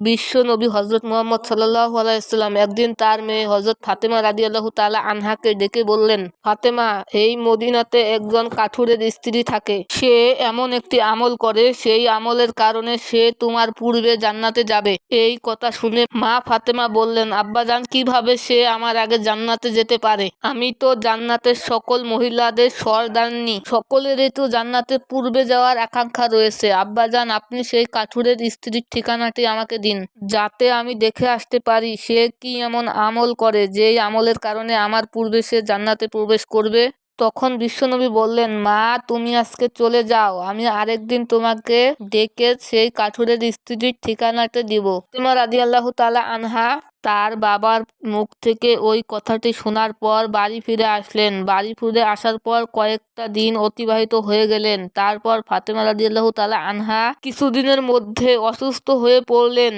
বিশ্ব নবী হজরত মোহাম্মদ সাল্লাহ আলাইসাল্লাম একদিন তার মেয়ে হজরত ফাতেমা রাদি আল্লাহ তালা আনহাকে ডেকে বললেন, ফাতেমা, এই মদিনাতে একজন কাঠুরের স্ত্রী থাকে। সে এমন একটি আমল করে, সেই আমলের কারণে সে তোমার পূর্বে জান্নাতে যাবে। এই কথা শুনে মা ফাতেমা বললেন, আব্বাজান, কীভাবে সে আমার আগে জান্নাতে যেতে পারে? আমি তো জান্নাতের সকল মহিলাদের সরদারনি সকলেরই তো জান্নাতে পূর্বে যাওয়ার আকাঙ্ক্ষা রয়েছে। আব্বাজান, আপনি সেই কাঠুরের স্ত্রীর ঠিকানাটি আমাকে দিন। যাতে আমি দেখে আসতে পারি সে কি এমন আমল করে, যেই আমলের কারণে আমার পূর্বে সে জান্নাতে প্রবেশ করবে? তখন বিশ্বনবী বললেন, মা, তুমি আজকে চলে যাও। আমি আরেকদিন তোমাকে ডেকে সেই কাঠুরের স্ত্রীর ঠিকানাটা দিব। তোমার আদি আল্লাহ তালা আনহা তার বাবার মুখ থেকে ওই কথাটি শোনার পর বাড়ি ফিরে আসলেন। বাড়ি ফিরে আসার পর কয়েকটা দিন অতিবাহিত হয়ে গেলেন। তারপর ফাতেমা রাদিয়াল্লাহু তালা আনহা কিছুদিনের মধ্যে অসুস্থ হয়ে পড়লেন।